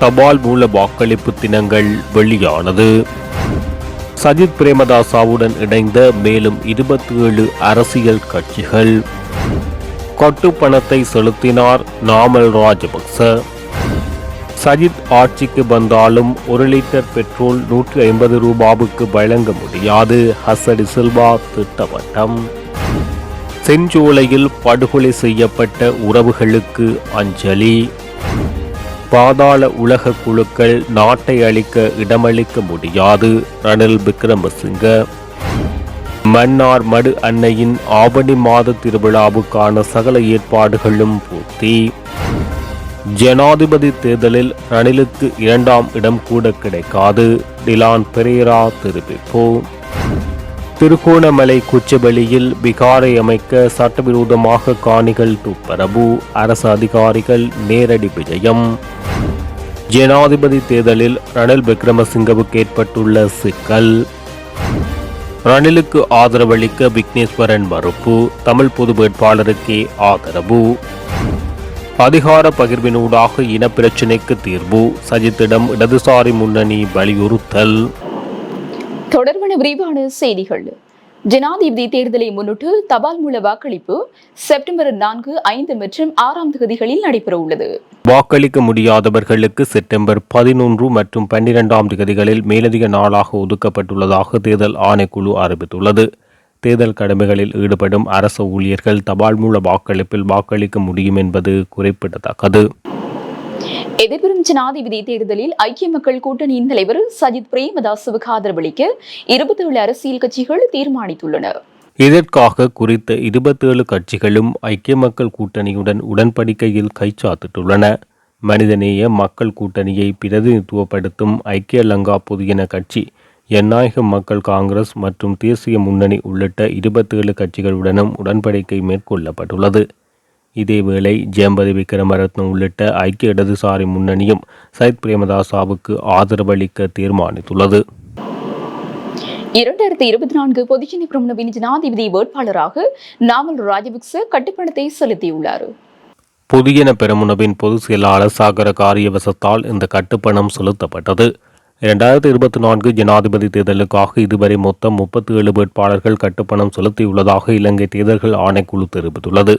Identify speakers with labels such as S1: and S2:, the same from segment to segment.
S1: தபால் மூல வாக்களிப்பு தினங்கள் வெளியானது. சஜித் பிரேமதாசாவுடன் இணைந்த மேலும் இருபத்தி ஏழு அரசியல் கட்சிகள். கட்டுப்பணத்தை செலுத்தினார் நாமல் ராஜபக்ச. சஜித் ஆட்சிக்கு வந்தாலும் ஒரு லிட்டர் பெட்ரோல் நூற்றி ஐம்பது ரூபாவுக்கு வழங்க முடியாது ஹசடி சில்வா திட்டவட்டம். செஞ்சோலையில் படுகொலை செய்யப்பட்ட உறவுகளுக்கு அஞ்சலி. பாதாள உலக குழுக்கள் நாட்டை அளிக்க இடமளிக்க முடியாது. ரணில் விக்ரமசிங்க. மன்னார் மடு அன்னையின் ஆவணி மாத திருவிழாவுக்கான சகல ஏற்பாடுகளும் பூர்த்தி. ஜனாதிபதி தேர்தலில் ரணிலுக்கு இரண்டாம் இடம் கூட கிடைக்காது. டிலான் பெரேரா தெரிவிப்பு. திருகோணமலை குச்சவெளியில் விகாரை அமைக்க சட்டவிரோதமாக காணிகள் துப்பரவு. அரசு அதிகாரிகள் நேரடி விஜயம். ஜனாதிபதி தேர்தலில் ரணில் விக்ரமசிங்கவுக்கு ஏற்பட்டுள்ள சிக்கல். ரணிலுக்கு ஆதரவளிக்க விக்னேஸ்வரன் மறுப்பு தமிழ் பொது வேட்பாளருக்கே ஆதரவு. அதிகார பகிர்வினூடாக இனப்பிரச்சினைக்கு தீர்வு சஜித்திடம் இடதுசாரி முன்னணி வலியுறுத்தல்.
S2: தொடர்பான விரிவான செய்திகள். ஜனாதிபதி தேர்தலை முன்னிட்டு தபால் மூல வாக்களிப்பு செப்டம்பர் நான்கு ஐந்து மற்றும் ஆறாம் தேதிகளில் நடைபெற உள்ளது.
S1: வாக்களிக்க முடியாதவர்களுக்கு செப்டம்பர் பதினொன்று மற்றும் பன்னிரெண்டாம் தேதிகளில் மேலதிக நாளாக ஒதுக்கப்பட்டுள்ளதாக தேர்தல் ஆணைக்குழு அறிவித்துள்ளது. தேர்தல் கடமைகளில் ஈடுபடும் அரசு ஊழியர்கள் தபால் மூல வாக்களிப்பில் வாக்களிக்க முடியும் என்பது குறிப்பிடத்தக்கது.
S2: எதிர்வரும் ஜனாதிபதி தேர்தலில் ஐக்கிய மக்கள் கூட்டணியின் தலைவர் சஜித் பிரேமதாசுவுக்கு ஆதரவளிக்க இருபத்தி ஏழு அரசியல் கட்சிகள் தீர்மானித்துள்ளன.
S1: இதற்காக குறித்த இருபத்தேழு கட்சிகளும் ஐக்கிய மக்கள் கூட்டணியுடன் உடன்படிக்கையில் கைச்சாத்திட்டுள்ளன மனிதநேய மக்கள் கூட்டணியை பிரதிநிதித்துவப்படுத்தும் ஐக்கிய லங்கா பொதுஜன கட்சி ஜனநாயக மக்கள் காங்கிரஸ் மற்றும் தேசிய முன்னணி உள்ளிட்ட இருபத்தேழு கட்சிகளுடனும் உடன்படிக்கை மேற்கொள்ளப்பட்டுள்ளது. இதேவேளை ஜெயம்பதி விக்ரமரத்னம் உள்ளிட்ட ஐக்கிய இடதுசாரி முன்னணியும் சயித் பிரேமதாசாவுக்கு ஆதரவளிக்க தீர்மானித்துள்ளது.
S2: இரண்டாயிரத்தி இருபத்தி நான்கு பொதுஜன பிரமுனவின் ஜனாதிபதி வேட்பாளராக நாமல் ராஜபக்ச கட்டுப்பணத்தை செலுத்தியுள்ளார்.
S1: பொதுஜன பெரமுனவின் பொதுச் செயலாளர் சாகர காரியவசத்தால் இந்த கட்டுப்பணம் செலுத்தப்பட்டது. இரண்டாயிரத்தி இருபத்தி நான்கு ஜனாதிபதி தேர்தலுக்காக இதுவரை மொத்தம் முப்பத்தி ஏழு வேட்பாளர்கள் கட்டுப்பணம் செலுத்தியுள்ளதாக இலங்கை தேர்தல்கள் ஆணைக்குழு தெரிவித்துள்ளது.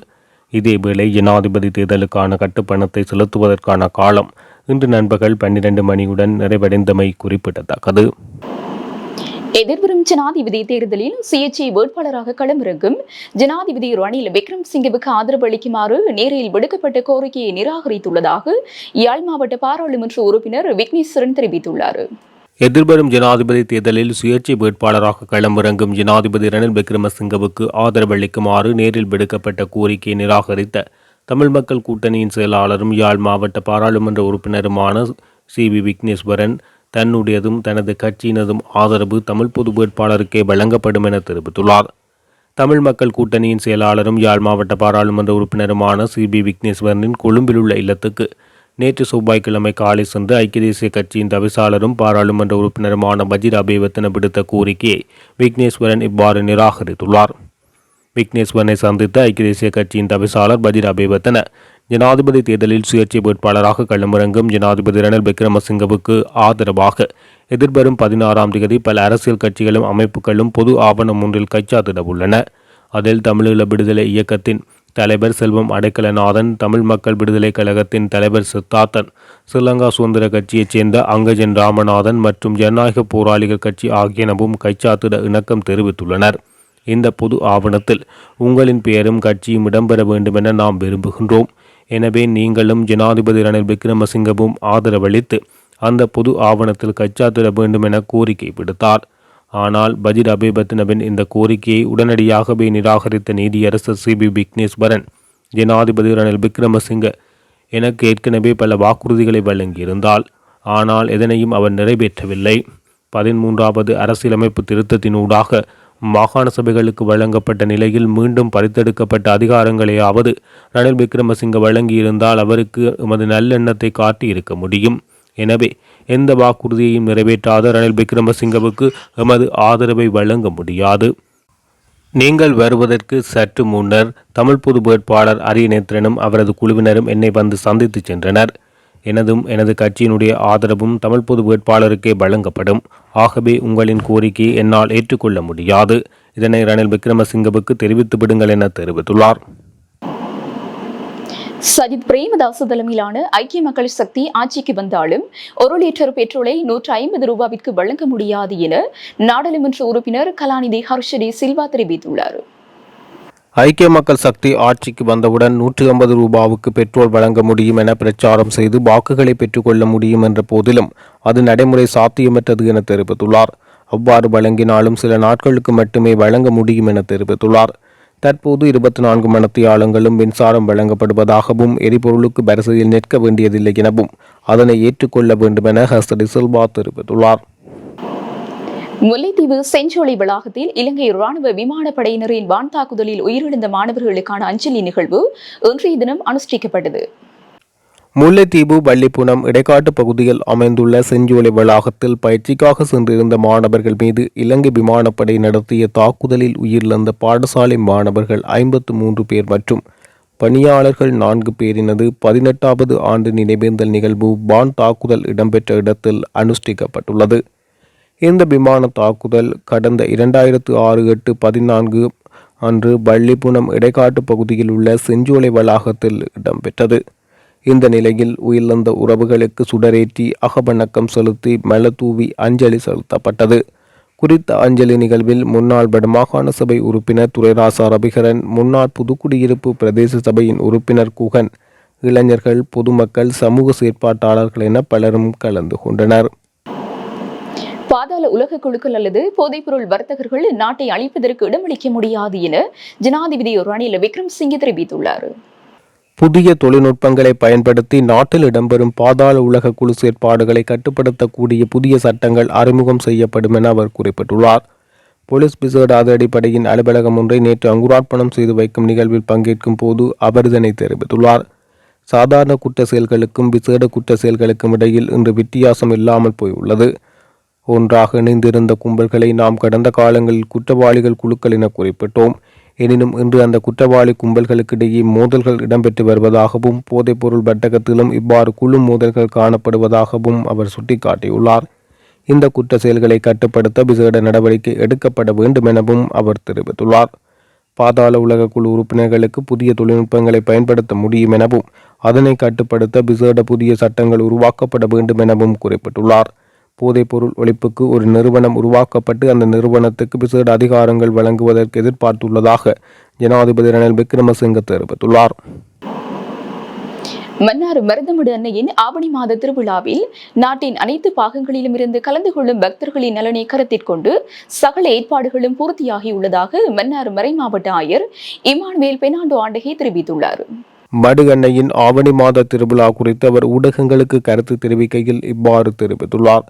S1: இதேவேளை ஜனாதிபதி தேர்தலுக்கான கட்டுப்பணத்தை செலுத்துவதற்கான காலம் இன்று நண்பகல் பன்னிரண்டு மணியுடன் நிறைவடைந்தமை குறிப்பிடத்தக்கது.
S2: எதிர்வரும் ஜனாதிபதி தேர்தலில் சுயேட்சை வேட்பாளராக களமிறங்கும் ஜனாதிபதி ரணில் விக்ரம்சிங்கவுக்கு ஆதரவு அளிக்குமாறு நேரில் விடுக்கப்பட்ட கோரிக்கையை நிராகரித்துள்ளதாக யாழ் மாவட்ட பாராளுமன்ற உறுப்பினர் விக்னேஸ்வரன் தெரிவித்துள்ளார்.
S1: எதிர்வரும் ஜனாதிபதி தேர்தலில் சுயேட்சை வேட்பாளராக களமிறங்கும் ஜனாதிபதி ரணில் விக்ரமசிங்கவுக்கு ஆதரவளிக்குமாறு நேரில் விடுக்கப்பட்ட கோரிக்கையை நிராகரித்த தமிழ் மக்கள் கூட்டணியின் செயலாளரும் யாழ் மாவட்ட பாராளுமன்ற உறுப்பினருமான சி வி விக்னேஸ்வரன் தன்னுடையதும் தனது கட்சியினதும் ஆதரவு தமிழ் பொது வேட்பாளருக்கே வழங்கப்படும் என தெரிவித்துள்ளார். தமிழ் மக்கள் கூட்டணியின் செயலாளரும் யாழ் மாவட்ட பாராளுமன்ற உறுப்பினருமான சி பி விக்னேஸ்வரனின் கொழும்பிலுள்ள இல்லத்துக்கு நேற்று செவ்வாய்க்கிழமை காலை சென்று ஐக்கிய தேசிய கட்சியின் தவிசாளரும் பாராளுமன்ற உறுப்பினருமான பஜிர் அபேவத்தன விடுத்த கோரிக்கையை விக்னேஸ்வரன் இவ்வாறு நிராகரித்துள்ளார். விக்னேஸ்வரனை சந்தித்த ஐக்கிய தேசிய கட்சியின் தவிசாளர் பஜிர் அபேவத்தன ஜனாதிபதி தேர்தலில் சுயேட்சை வேட்பாளராக களமிறங்கும் ஜனாதிபதி ரணில் விக்ரமசிங்கவுக்கு ஆதரவாக எதிர்வரும் பதினாறாம் தேதி பல அரசியல் கட்சிகளும் அமைப்புகளும் பொது ஆவணம் ஒன்றில் கைச்சாத்திட உள்ளன. அதில் தமிழீழ விடுதலை இயக்கத்தின் தலைவர் செல்வம் அடைக்கலநாதன் தமிழ் மக்கள் விடுதலை கழகத்தின் தலைவர் சித்தார்த்தன் ஸ்ரீலங்கா சுதந்திர கட்சியைச் சேர்ந்த அங்கஜன் ராமநாதன் மற்றும் ஜனநாயக போராளிகள் கட்சி ஆகியனவும் கைச்சாத்திட இணக்கம் தெரிவித்துள்ளனர். இந்த பொது ஆவணத்தில் உங்களின் பெயரும் கட்சியும் இடம்பெற வேண்டுமென நாம் விரும்புகின்றோம். எனவே நீங்களும் ஜனாதிபதி ரணில் விக்ரமசிங்கவும் ஆதரவளித்து அந்த பொது ஆவணத்தில் கைச்சாத்திட வேண்டும் என கோரிக்கை விடுத்தார். ஆனால் பஜிர் அபிபத்னவின் இந்த கோரிக்கையை உடனடியாகவே நிராகரித்த நீதியரசர் சி பி விக்னேஸ்வரன் ஜனாதிபதி ரணில் விக்ரமசிங்க எனக்கு ஏற்கனவே பல வாக்குறுதிகளை வழங்கியிருந்தால் ஆனால் எதனையும் அவர் நிறைவேற்றவில்லை. பதிமூன்றாவது அரசியலமைப்பு திருத்தத்தினூடாக மாகாண சபைகளுக்கு வழங்கப்பட்ட நிலையில் மீண்டும் பறித்தெடுக்கப்பட்ட அதிகாரங்களையாவது ரணில் விக்ரமசிங்க வழங்கியிருந்தால் அவருக்கு எமது நல்லெண்ணத்தை காட்டி இருக்க முடியும். எனவே எந்த வாக்குறுதியையும் நிறைவேற்றாத ரணில் விக்ரமசிங்கவுக்கு எமது ஆதரவை வழங்க முடியாது. நீங்கள் வருவதற்கு சற்று முன்னர் தமிழ் பொது வேட்பாளர் அரியநேத்திரனும் அவரது குழுவினரும் என்னை வந்து சந்தித்து சென்றனர். எனதும் எனது கட்சியினுடைய ஆதரவும் தமிழ் பொது வேட்பாளருக்கே வழங்கப்படும். ஆகவே உங்களின் கோரிக்கையை என்னால் ஏற்றுக்கொள்ள முடியாது. இதனை ரணில் விக்ரமசிங்கவுக்கு தெரிவித்து விடுங்கள் என தெரிவித்துள்ளார்.
S2: சஜித் பிரேமதாச தலைமையிலான ஐக்கிய மக்கள் சக்தி ஆட்சிக்கு வந்தாலும் ஒரு லிட்டர் பெட்ரோலை நூற்று ஐம்பது ரூபாவிற்கு வழங்க முடியாது என நாடாளுமன்ற உறுப்பினர் கலாநிதி ஹர்ஷடி சில்வா தெரிவித்துள்ளார்.
S1: ஐக்கிய மக்கள் சக்தி ஆட்சிக்கு வந்தவுடன் நூற்றி ஐம்பது ரூபாவுக்கு பெட்ரோல் வழங்க முடியும் என பிரச்சாரம் செய்து வாக்குகளை பெற்றுக்கொள்ள முடியும் என்ற போதிலும் அது நடைமுறை சாத்தியமற்றது என தெரிவித்துள்ளார். அவ்வாறு வழங்கினாலும் சில நாட்களுக்கு மட்டுமே வழங்க முடியும் என தெரிவித்துள்ளார். தற்போது இருபத்தி நான்கு மணத்தியாளங்களும் மின்சாரம் வழங்கப்படுவதாகவும் எரிபொருளுக்கு வரிசையில் நிற்க வேண்டியதில்லை எனவும் அதனை ஏற்றுக்கொள்ள வேண்டும் என ஹஸ்தடி சில்வா தெரிவித்துள்ளார்.
S2: முல்லைத்தீவு செஞ்சோலை வளாகத்தில் இலங்கை ராணுவ விமானப்படையினரின் வான் தாக்குதலில் உயிரிழந்த மாணவர்களுக்கான அஞ்சலி நிகழ்வு இன்றைய தினம் அனுஷ்டிக்கப்பட்டது.
S1: முல்லைத்தீவு வள்ளிப்புணம் இடைக்காட்டு பகுதியில் அமைந்துள்ள செஞ்சோலை வளாகத்தில் பயிற்சிக்காக சென்றிருந்த மாணவர்கள் மீது இலங்கை விமானப்படை நடத்திய தாக்குதலில் உயிரிழந்த பாடசாலை மாணவர்கள் ஐம்பத்து மூன்று பேர் மற்றும் பணியாளர்கள் நான்கு பேரினது பதினெட்டாவது ஆண்டு நினைவேந்தல் நிகழ்வு பான் தாக்குதல் இடம்பெற்ற இடத்தில் அனுஷ்டிக்கப்பட்டுள்ளது. இந்த விமான தாக்குதல் கடந்த இரண்டாயிரத்து ஆறு எட்டு பதினான்கு அன்று வள்ளிப்புணம் இடைக்காட்டு பகுதியில் உள்ள செஞ்சோலை வளாகத்தில் இடம்பெற்றது. இந்த நிலையில் உயிரிழந்த உறவுகளுக்கு சுடரேற்றி அகவணக்கம் செலுத்தி மலத்தூவி அஞ்சலி செலுத்தப்பட்டது. குறித்த அஞ்சலி நிகழ்வில் முன்னாள் வடமாகாண சபை உறுப்பினர் துரைராசா ரபிகரன் முன்னாள் புதுக்குடியிருப்பு பிரதேச சபையின் உறுப்பினர் குகன் இளைஞர்கள் பொதுமக்கள் சமூக செயற்பாட்டாளர்கள் என பலரும் கலந்து கொண்டனர்.
S2: பாதாள உலக குழுக்கள் அல்லது போதைப்பொருள் வர்த்தகர்கள் நாட்டை அழிப்பதற்கு இடமளிக்க முடியாது என ஜனாதிபதி ரணில் விக்ரம்சிங்கே தெரிவித்துள்ளார்.
S1: புதிய தொழில்நுட்பங்களை பயன்படுத்தி நாட்டில் இடம்பெறும் பாதாள உலக குழு செயற்பாடுகளை கட்டுப்படுத்தக்கூடிய புதிய சட்டங்கள் அறிமுகம் செய்யப்படும் என அவர் குறிப்பிட்டுள்ளார். போலீஸ் விசேட அதிரடிப்படையின் அலுவலகம் ஒன்றை நேற்று அங்குரார்ப்பணம் செய்து வைக்கும் நிகழ்வில் பங்கேற்கும் போது அவர் இதனை தெரிவித்துள்ளார். சாதாரண குற்ற செயல்களுக்கும் விசேட குற்ற செயல்களுக்கும் இடையில் இன்று வித்தியாசம் இல்லாமல் போயுள்ளது. ஒன்றாக இணைந்திருந்த கும்பல்களை நாம் கடந்த காலங்களில் குற்றவாளிகள் குழுக்கள் என குறிப்பிட்டோம். எனினும் இன்று அந்த குற்றவாளி கும்பல்களுக்கிடையே மோதல்கள் இடம்பெற்று வருவதாகவும் போதைப்பொருள் வர்த்தகத்திலும் இவ்வாறு குழு மோதல்கள் காணப்படுவதாகவும் அவர் சுட்டிக்காட்டியுள்ளார். இந்த குற்ற செயல்களை கட்டுப்படுத்த விசேட நடவடிக்கை எடுக்கப்பட வேண்டும் எனவும் அவர் தெரிவித்துள்ளார். பாதாள உலக குழு உறுப்பினர்களுக்கு புதிய தொழில்நுட்பங்களை பயன்படுத்த முடியும் எனவும் அதனை கட்டுப்படுத்த விசேட புதிய சட்டங்கள் உருவாக்கப்பட வேண்டும் எனவும் குறிப்பிட்டுள்ளார். போதைப்பொருள் ஒழிப்புக்கு ஒரு நிறுவனம் உருவாக்கப்பட்டு அந்த நிறுவனத்துக்கு விசேட அதிகாரங்கள் வழங்குவதற்கு எதிர்பார்த்துள்ளதாக ஜனாதிபதி ரணில் விக்ரமசிங்க தெரிவித்துள்ளார்.
S2: மன்னார் மருதமடு அன்னையின் ஆவணி மாத திருவிழாவில் நாட்டின் அனைத்து பாகங்களிலும் இருந்து கலந்து கொள்ளும் பக்தர்களின் நலனை கருத்தில் கொண்டு சகல ஏற்பாடுகளும் பூர்த்தியாகியுள்ளதாக மன்னார் மறைமாவட்ட ஆயர் இமானுவேல் பெனாண்டோ ஆண்டகை தெரிவித்துள்ளார்.
S1: மடு அன்னையின் ஆவணி மாத திருவிழா குறித்து அவர் ஊடகங்களுக்கு கருத்து தெரிவிக்கையில் இவ்வாறு தெரிவித்துள்ளார்.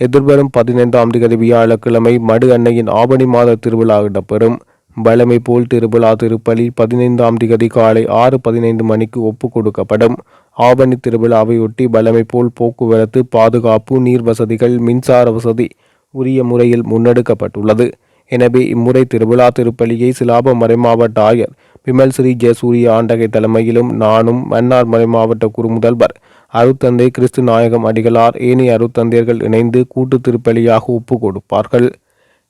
S1: எதிர்வரும் பதினைந்தாம் தேதி வியாழக்கிழமை மடு அன்னையின் ஆவணி மாத திருவிழா இடம்பெறும். வழமை போல் திருவிழா திருப்பலி பதினைந்தாம் திகதி காலை ஆறு பதினைந்து மணிக்கு ஒப்புக் கொடுக்கப்படும். ஆவணி திருவிழாவையொட்டி வழமை போல் போக்குவரத்து பாதுகாப்பு நீர் வசதிகள் மின்சார வசதி உரிய முறையில் முன்னெடுக்கப்பட்டுள்ளது. எனவே இம்முறை திருவிழா திருப்பலியை சிலாப மறைமாவட்ட ஆயர் விமல் ஸ்ரீ ஜெயசூரிய ஆண்டகை தலைமையிலும் நானும் மன்னார் மறைமாவட்ட குறுமுதல்வர் அருத்தந்தை கிறிஸ்து நாயகம் அடிகளார் ஏனைய அருத்தந்தையர்கள் இணைந்து கூட்டு திருப்பலியாக ஒப்பு கொடுப்பார்கள்.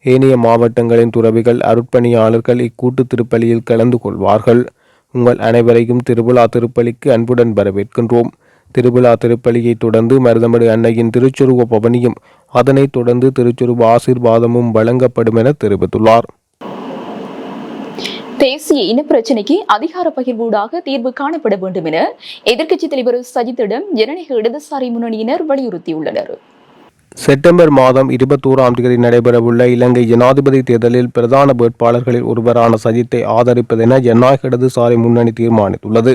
S1: ஏனைய மாவட்டங்களின் துறவிகள் அருட்பணியாளர்கள் இக்கூட்டு திருப்பலியில் கலந்து கொள்வார்கள். உங்கள் அனைவரையும் திருவிழா திருப்பலிக்கு அன்புடன் வரவேற்கின்றோம். திருவிழா திருப்பலியை தொடர்ந்து மருதமடு அன்னையின் திருச்சுருவ பவனியும் அதனைத் தொடர்ந்து திருச்சுருவ ஆசீர்வாதமும் வழங்கப்படும் என தெரிவித்துள்ளார்.
S2: தேசிய இனப்பிரச்சினைக்கு அதிகார பகிர்வூடாக தீர்வு காணப்பட வேண்டும் என எதிர்க்கட்சித் தலைவர் சஜித்திடம் ஜனநாயக இடதுசாரி முன்னணியினர் வலியுறுத்தியுள்ளனர்.
S1: செப்டம்பர் மாதம் இருபத்தோராம் தேதி நடைபெறவுள்ள இலங்கை ஜனாதிபதி தேர்தலில் பிரதான வேட்பாளர்களில் ஒருவரான சஜித்தை ஆதரிப்பதென ஜனநாயக இடதுசாரி முன்னணி தீர்மானித்துள்ளது.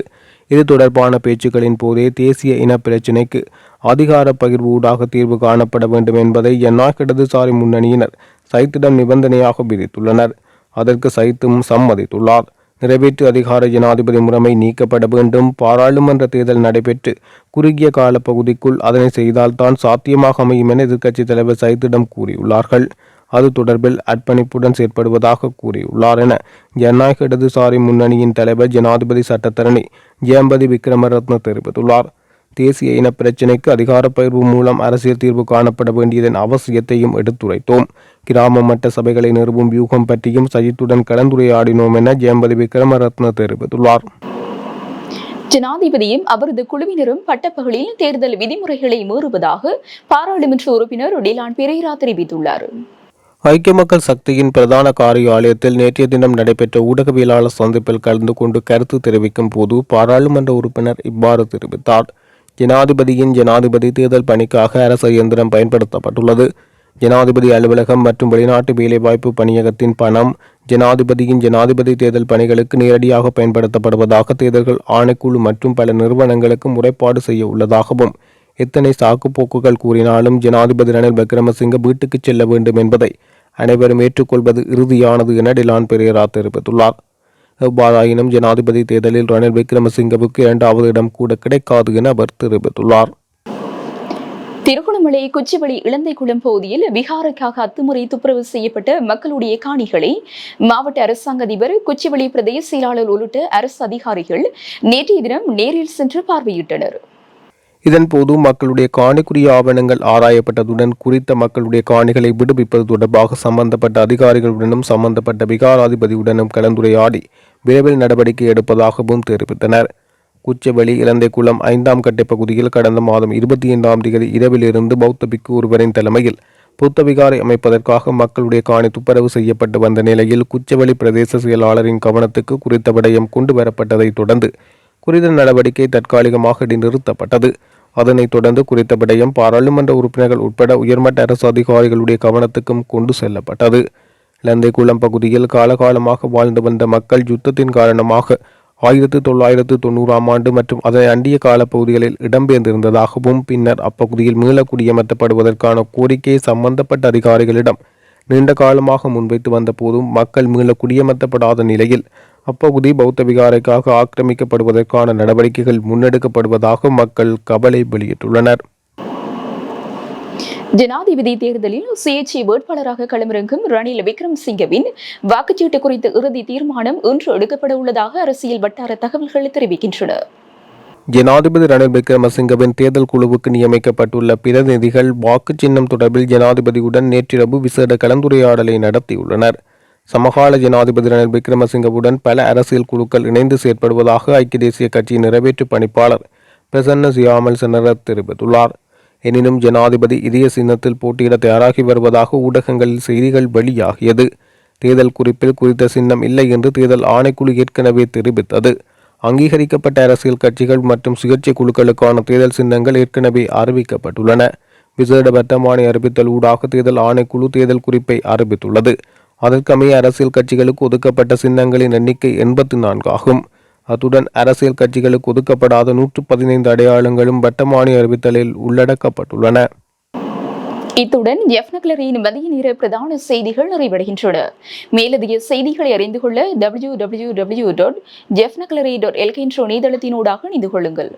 S1: இது தொடர்பான பேச்சுக்களின் போதே தேசிய இன பிரச்சினைக்கு அதிகார பகிர்வு ஊடாக தீர்வு காணப்பட வேண்டும் என்பதை ஜனநாயக இடதுசாரி முன்னணியினர் சைத்திடம் நிபந்தனையாக விதித்துள்ளனர். அதற்கு சைத்தும் சம்மதித்துள்ளார். நிறைவேற்று அதிகார ஜனாதிபதி முறைமை நீக்கப்பட வேண்டும். பாராளுமன்ற தேர்தல் நடைபெற்று குறுகிய கால பகுதிக்குள் அதனை செய்தால்தான் சாத்தியமாக அமையும் என எதிர்க்கட்சித் தலைவர் சைத்திடம் கூறியுள்ளார்கள். அது தொடர்பில் அர்ப்பணிப்புடன் செயற்படுவதாக கூறியுள்ளார் என ஜனநாயக இடதுசாரி முன்னணியின் தலைவர் ஜனாதிபதி சட்டத்தரணி ஜெயம்பதி விக்ரமரத்ன தெரிவித்துள்ளார். தேசிய இன பிரச்சினைக்கு அதிகாரப்பகிர்வு மூலம் அரசியல் தீர்வு காணப்பட வேண்டியதன் அவசியத்தையும் எடுத்துரைத்தோம். கிராம மட்ட சபைகளை நிறுவும் வியூகம் பற்றியும் சஜித்துடன் கலந்துரையாடினோம் என ஜெயம்பதி விக்ரமரத்ன தெரிவித்துள்ளார்.
S2: ஜனாதிபதியும் அவரது குழுவினரும் பட்டப்பகலில் தேர்தல் விதிமுறைகளை மீறுவதாக பாராளுமன்ற உறுப்பினர் டிலான் பெரேரா தெரிவித்துள்ளார்.
S1: ஐக்கிய மக்கள் சக்தியின் பிரதான காரியாலயத்தில் நேற்றைய தினம் நடைபெற்ற ஊடகவியலாளர் சந்திப்பில் கலந்து கொண்டு கருத்து தெரிவிக்கும் போது பாராளுமன்ற உறுப்பினர் இவ்வாறு தெரிவித்தார். ஜனாதிபதியின் ஜனாதிபதி தேர்தல் பணிக்காக அரசு இயந்திரம் பயன்படுத்தப்பட்டுள்ளது. ஜனாதிபதி அலுவலகம் மற்றும் வெளிநாட்டு வேலைவாய்ப்பு பணியகத்தின் பணம் ஜனாதிபதியின் ஜனாதிபதி தேர்தல் பணிகளுக்கு நேரடியாக பயன்படுத்தப்படுவதாக தேர்தல்கள் ஆணைக்குழு மற்றும் பல நிறுவனங்களுக்கு முறைப்பாடு செய்ய உள்ளதாகவும் எத்தனை சாக்குப்போக்குகள் கூறினாலும் ஜனாதிபதி ரணில் விக்ரமசிங்க வீட்டுக்கு செல்ல வேண்டும் என்பதை அனைவரும் ஏற்றுக்கொள்வது இறுதியானது என டிலான் பெரேரா தெரிவித்துள்ளார். எவ்வாறாயினும் ஜனாதிபதி தேர்தலில் ரணில் விக்ரமசிங்கவுக்கு இரண்டாவது இடம் கூட கிடைக்காது என அவர் தெரிவித்துள்ளார்.
S2: திருகோணமலை குச்சிவெளி இளந்தைக்குளம் பகுதியில் விகாரைக்காக அத்துமுறை துப்புரவு செய்யப்பட்ட மக்களுடைய காணிகளை மாவட்ட அரசாங்க அதிபர் குச்சிவெளி பிரதேச செயலாளர் உள்ளிட்ட அரசு அதிகாரிகள் நேற்றைய தினம் நேரில் சென்று பார்வையிட்டனர்.
S1: இதன்போது மக்களுடைய காணிக்குரிய ஆவணங்கள் ஆராயப்பட்டதுடன் குறித்த மக்களுடைய காணிகளை விடுவிப்பது தொடர்பாக சம்பந்தப்பட்ட அதிகாரிகளுடனும் சம்பந்தப்பட்ட விகாராதிபதியுடனும் கலந்துரையாடி விரைவில் நடவடிக்கை எடுப்பதாகவும் தெரிவித்தனர். குச்சவெளி இலந்தைக்குளம் ஐந்தாம் கட்டை பகுதியில் கடந்த மாதம் இருபத்தி ஐந்தாம் தேதி இரவிலிருந்து பௌத்த பிக்கு ஒருவரின் தலைமையில் புத்த விகாரை அமைப்பதற்காக மக்களுடைய காணி துப்பரவு செய்யப்பட்டு வந்த நிலையில் குச்சவெளி பிரதேச செயலாளரின் கவனத்துக்கு குறித்த விடயம் கொண்டு வரப்பட்டதைத் தொடர்ந்து குறித்த நடவடிக்கை தற்காலிகமாக நிறுத்தப்பட்டது. அதனைத் தொடர்ந்து குறித்த விடயம் பாராளுமன்ற உறுப்பினர்கள் உட்பட உயர்மட்ட அரசு அதிகாரிகளுடைய கவனத்துக்கும் கொண்டு செல்லப்பட்டது. இலந்தைக்குளம் பகுதியில் காலகாலமாக வாழ்ந்து வந்த மக்கள் யுத்தத்தின் காரணமாக ஆயிரத்து தொள்ளாயிரத்து தொண்ணூறாம் ஆண்டு மற்றும் அதனை அண்டிய காலப்பகுதிகளில் இடம்பெயர்ந்திருந்ததாகவும் பின்னர் அப்பகுதியில் மீள குடியமர்த்தப்படுவதற்கான கோரிக்கையை சம்பந்தப்பட்ட அதிகாரிகளிடம் நீண்ட காலமாக முன்வைத்து வந்த போதும் மக்கள் மீள குடியமர்த்தப்படாத நிலையில் அப்பகுதி பௌத்த விகாரைக்காக ஆக்கிரமிக்கப்படுவதற்கான நடவடிக்கைகள் முன்னெடுக்கப்படுவதாக மக்கள் கவலை வெளியிட்டுள்ளனர்.
S2: ஜனாதிபதி தேர்தலில் சுயேட்சை வேட்பாளராக களமிறங்கும் ரணில் விக்ரம்சிங்கவின் வாக்குச்சீட்டு குறித்த இறுதி தீர்மானம் இன்று எடுக்கப்பட உள்ளதாக அரசியல் வட்டார தகவல்கள் தெரிவிக்கின்றன.
S1: ஜனாதிபதி ரணில் விக்ரமசிங்கவின் தேர்தல் குழுவுக்கு நியமிக்கப்பட்டுள்ள பிரதிநிதிகள் வாக்கு சின்னம் தொடர்பில் ஜனாதிபதியுடன் நேற்றிரவு விசேட கலந்துரையாடலை நடத்தியுள்ளனர். சமகால ஜனாதிபதி ரணில் விக்ரமசிங்கவுடன் பல அரசியல் குழுக்கள் இணைந்து செயற்படுவதாக ஐக்கிய தேசிய கட்சியின் நிறைவேற்று பணிப்பாளர் பிரசன்ன சியாமல் செனரத் தெரிவித்துள்ளார். எனினும் ஜனாதிபதி இதய சின்னத்தில் போட்டியிட தயாராகி வருவதாக ஊடகங்களில் செய்திகள் வெளியாகியது. தேர்தல் குறிப்பில் குறித்த சின்னம் இல்லை என்று தேர்தல் ஆணைக்குழு ஏற்கனவே தெரிவித்தது. அங்கீகரிக்கப்பட்ட அரசியல் கட்சிகள் மற்றும் சுயேட்சை குழுக்களுக்கான தேர்தல் சின்னங்கள் ஏற்கனவே அறிவிக்கப்பட்டுள்ளன. விசேட வர்த்தமானி அறிவித்தல் ஊடாக தேர்தல் ஆணைக்குழு தேர்தல் குறிப்பை அறிவித்துள்ளது. அதற்கமைய அரசியல் கட்சிகளுக்கு ஒதுக்கப்பட்ட சின்னங்களின் எண்ணிக்கை எண்பத்தி நான்கு ஆகும். அத்துடன் அரசியல் கட்சிகளுக்கு ஒதுக்கப்படாத நூற்று பதினைந்து அடையாளங்களும் வட்டமானி அறிவித்தலில் உள்ளடக்கப்பட்டுள்ளன.
S2: இத்துடன் எஃப்னக்லரின் மதிய நேர பிரதான செய்திகள் நிறைவடைகின்றன. மேலதிக செய்திகளை அறிந்து கொள்ள டபிள்யூ டபிள்யூ டபிள்யூ டாட் ஜெஃப்னக்லரி டாட் எல்கின்ற இணையதளத்தினூடாக இணைந்து கொள்ளுங்கள்.